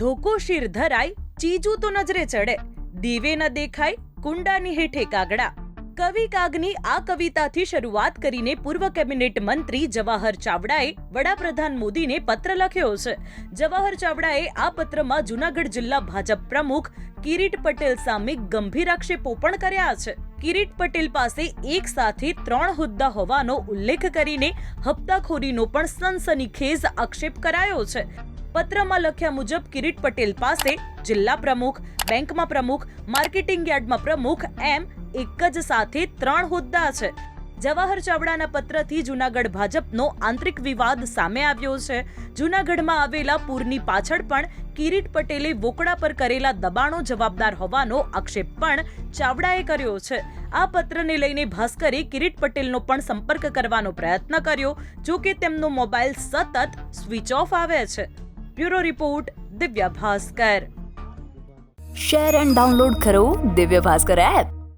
ધોકો શિર ધરાય, ચીજું તો નજરે ચડે. દીવે ન દેખાય, કુંડાની હેઠે કાગડા. કવિ કાગની આ કવિતાથી શરૂઆત કરીને પૂર્વ કેબિનેટ મંત્રી જવાહર ચાવડાએ વડાપ્રધાન મોદીને પત્ર લખ્યો છે. જવાહર ચાવડાએ આ પત્રમાં જૂનાગઢ જિલ્લા ભાજપ પ્રમુખ કિરીટ પટેલ સામે ગંભીર આક્ષેપો પણ કર્યા છે. કિરીટ પટેલ પાસે એક સાથે ત્રણ હોદ્દા હોવાનો ઉલ્લેખ કરીને હપ્તાખોરીનો પણ સનસનીખેજ આક્ષેપ કરાયો છે. પત્રમાં લખ્યા મુજબ કિરીટ પટેલ પાસે જિલ્લા પ્રમુખ, બેંકમાં પ્રમુખ, માર્કેટિંગ યાર્ડમાં પ્રમુખ એમ એક જ સાથે ત્રણ હોદ્દા છે. જવાહર ચાવડાના પત્રથી જૂનાગઢ ભાજપનો આંતરિક વિવાદ સામે આવ્યો છે. જૂનાગઢમાં આવેલા પૂરની પાછળ પણ કિરીટ પટેલે વોકડા પર કરેલા દબાણો જવાબદાર હોવાનો આક્ષેપ પણ ચાવડાએ કર્યો છે. આ પત્રને લઈને ભાસ્કરે કિરીટ પટેલનો પણ સંપર્ક કરવાનો પ્રયત્ન કર્યો જો કે તેમનો મોબાઈલ સતત સ્વિચ ઓફ આવે છે. Bureau report Divya Bhaskar. Share and download કરો દિવ્ય ભાસ્કર એપ